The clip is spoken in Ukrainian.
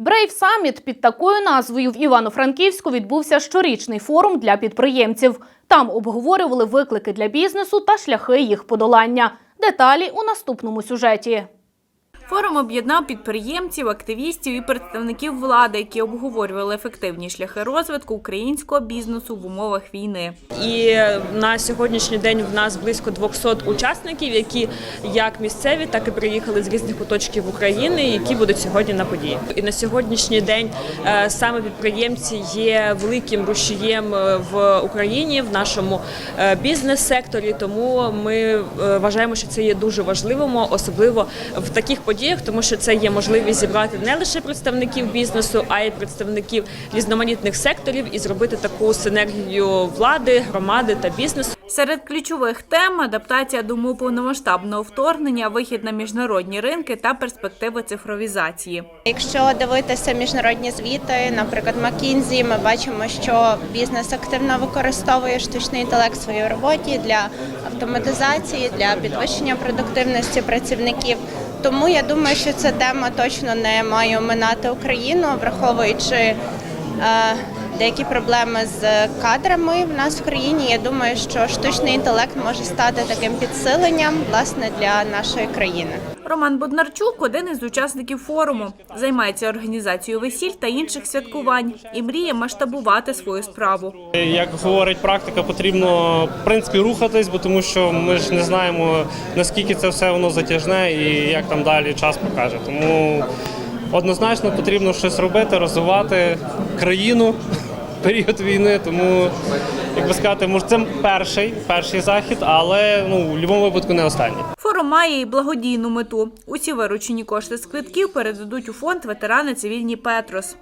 Брейв Саміт під такою назвою в Івано-Франківську відбувся щорічний форум для підприємців. Там обговорювали виклики для бізнесу та шляхи їх подолання. Деталі у наступному сюжеті. Форум об'єднав підприємців, активістів і представників влади, які обговорювали ефективні шляхи розвитку українського бізнесу в умовах війни. І на сьогоднішній день в нас близько 200 учасників, які як місцеві, так і приїхали з різних куточків України, які будуть сьогодні на події. І на сьогоднішній день е, саме підприємці є великим рушієм е, в Україні в нашому е, бізнес-секторі. Тому ми вважаємо, що це є дуже важливим, особливо в таких подіях, тому що це є можливість зібрати не лише представників бізнесу, а й представників різноманітних секторів і зробити таку синергію влади, громади та бізнесу. Серед ключових тем адаптація до умов повномасштабного вторгнення, вихід на міжнародні ринки та перспективи цифровізації. Якщо дивитися міжнародні звіти, наприклад, McKinsey, ми бачимо, що бізнес активно використовує штучний інтелект в своїй роботі для автоматизації, для підвищення продуктивності працівників. Тому я думаю, що ця тема точно не має оминати Україну, враховуючи е, деякі проблеми з кадрами в нас в країні. Я думаю, що штучний інтелект може стати таким підсиленням власне для нашої країни. Роман Боднарчук один із учасників форуму, займається організацією весіль та інших святкувань і мріє масштабувати свою справу. Як говорить практика, потрібно в принципі рухатись, бо тому що ми ж не знаємо наскільки це все воно затяжне і як там далі час покаже. Тому однозначно потрібно щось робити, розвивати країну період війни. Тому, як би сказати, може це перший, перший захід, але ну в будь-якому випадку не останній. Форум має і благодійну мету. Усі виручені кошти з квитків передадуть у фонд ветерани цивільні Петрос.